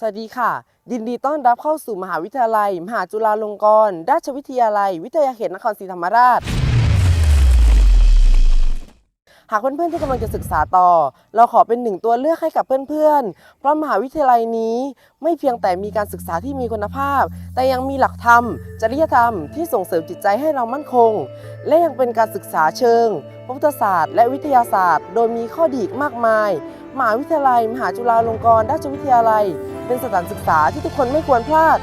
สวัสดีค่ะ ยินดีต้อนรับเข้าสู่มหาวิทยาลัย มหาจุฬาลงกรณราชวิทยาลัย วิทยาเขตนครศรีธรรมราช หากเพื่อนๆที่กำลังจะศึกษาต่อ เราขอเป็นหนึ่งตัวเลือกให้กับเพื่อนๆ เพราะมหาวิทยาลัยนี้ไม่เพียงแต่มีการศึกษาที่มีคุณภาพ แต่ยังมีหลักธรรม จริยธรรมที่ส่งเสริมจิตใจให้เรามั่นคง และยังเป็นการศึกษาเชิงพุทธศาสตร์ และวิทยาศาสตร์ โดยมีข้อดีอีกมากมาย มหาวิทยาลัย มหาจุฬาลงกรณราชวิทยาลัย เป็นสถานศึกษาที่ทุกคนไม่ควรพลาด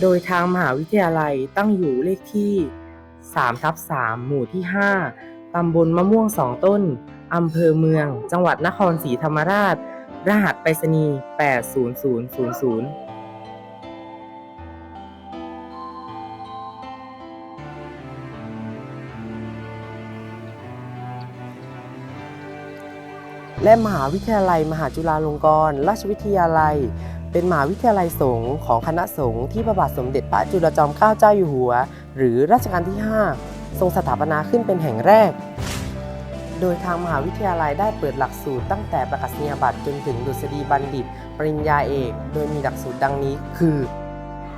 โดยทางมหาวิทยาลัยตั้งอยู่เลขที่3ทับ3หมู่ที่ 5 ตำบลมะม่วงสองต้น อำเภอเมือง จังหวัดนครศรีธรรมราช รหัสไปรษณีย์80000และมหาวิทยาลัย มหาจุฬาลงกรณราชวิทยาลัย เป็นมหาวิทยาลัยสงฆ์ของคณะสงฆ์ที่พระบาทสมเด็จพระจุลจอมเกล้าเจ้าอยู่หัว หรือรัชกาลที่ 5 ทรงสถาปนาขึ้นเป็นแห่งแรก โดยทางมหาวิทยาลัยได้เปิดหลักสูตรตั้งแต่ประกาศนียบัตรจนถึงดุษฎีบัณฑิต ปริญญาเอก โดยมีหลักสูตรดังนี้ คือ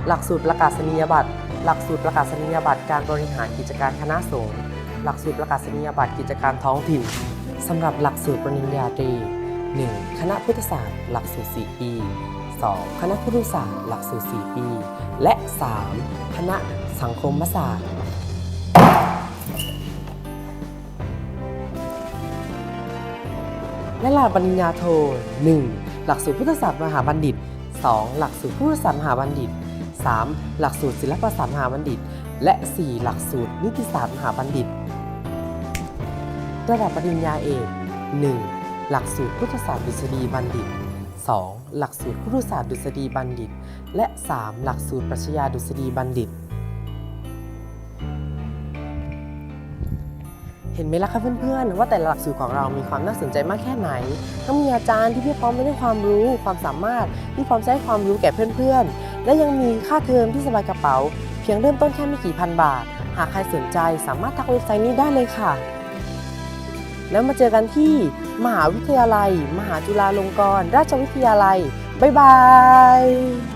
หลักสูตรประกาศนียบัตร หลักสูตรประกาศนียบัตรการบริหารกิจการคณะสงฆ์หลักสูตรประกาศนียบัตรกิจการท้องถิ่นสำหรับหลักสูตรปริญญาตรี 1. คณะพุทธศาสตร์ หลักสูตร 4 ปี 2. คณะพุทธศาสตร์หลักสูตร 4 ปี และ 3. คณะสังคมศาสตร์ และหลักปริญญาโท 1. หลักสูตรพุทธศาสตร์มหาบัณฑิต 2. หลักสูตรพุทธศาสตร์มหาบัณฑิต 3. หลักสูตรศิลปศาสตร์มหาบัณฑิต และ 4. หลักสูตรนิติศาสตร์มหาบัณฑิต ระดับปริญญาเอก 1. หลักสูตรพุทธศาสตร์ดุษฎีบัณฑิต 2. หลักสูตรพุศาสตร์ดุษฎีบัณฑิต และ 3. หลักสูตรปรัชญาดุษฎีบัณฑิต เห็นไหมล่ะคะเพื่อนๆ ว่าแต่ละหลักสูตรของเรามีความน่าสนใจมากแค่ไหนทั้งมีอาจารย์ที่เพียบพร้อมไปด้วยความรู้ ความสามารถที่พร้อมจะให้ความรู้แก่เพื่อนๆ และยังมีค่าเทอมที่สบายกระเป๋า เพียงเริ่มต้นแค่ไม่กี่พันบาท หากใครสนใจสามารถทักเว็บไซต์นี้ได้เลยค่ะ แล้วมาเจอกันที่ มหาวิทยาลัย มหาจุฬาลงกรณราชวิทยาลัย บ๊ายบาย